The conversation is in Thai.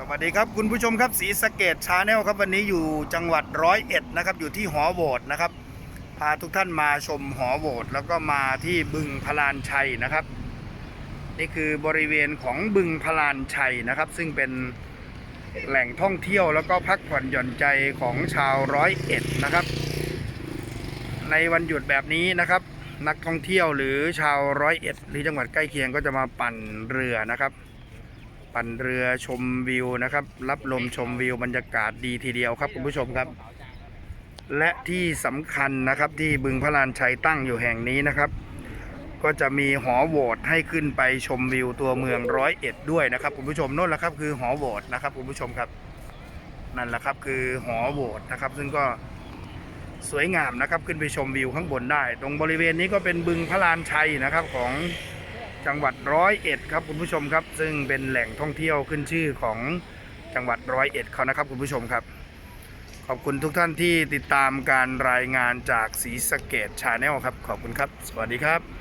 สวัสดีครับคุณผู้ชมครับสีสะเกตชาแนลครับวันนี้อยู่จังหวัดร้อยเอ็ดนะครับอยู่ที่หอโหวตนะครับ พาทุกท่านมาชมหอโหวตแล้วก็มาที่บึงพลานชัยนะครับ นี่คือบริเวณของบึงพลานชัยนะครับ ซึ่งเป็นแหล่งท่องเที่ยวแล้วก็พักผ่อนหย่อนใจของชาวร้อยเอ็ดนะครับ ในวันหยุดแบบนี้นะครับ นักท่องเที่ยวหรือชาวร้อยเอ็ดหรือจังหวัดใกล้เคียงก็จะมาปั่นเรือนะครับ ปั่นเรือชมวิวนะครับ รับลมชมวิวบรรยากาศดีทีเดียวครับคุณผู้ชมครับ และที่สำคัญนะครับที่บึงพระลานชัยตั้งอยู่แห่งนี้นะครับ ก็จะมีหอโหวตให้ขึ้นไปชมวิวตัวเมืองร้อยเอ็ดด้วยนะครับคุณผู้ชมนั่นแหละครับคือหอโหวตนะครับคุณผู้ชมครับนั่นแหละครับคือหอโหวตนะครับ ซึ่งก็สวยงามนะครับขึ้นไปชมวิวข้างบนได้ ตรงบริเวณนี้ก็เป็นบึงพระลานชัยนะครับของ จังหวัดร้อยเอ็ดครับคุณผู้ชมครับ ซึ่งเป็นแหล่งท่องเที่ยวขึ้นชื่อของจังหวัดร้อยเอ็ดเขานะครับคุณผู้ชมครับ ขอบคุณทุกท่านที่ติดตามการรายงานจากสีสะเกดชาแนลครับ ขอบคุณครับ สวัสดีครับ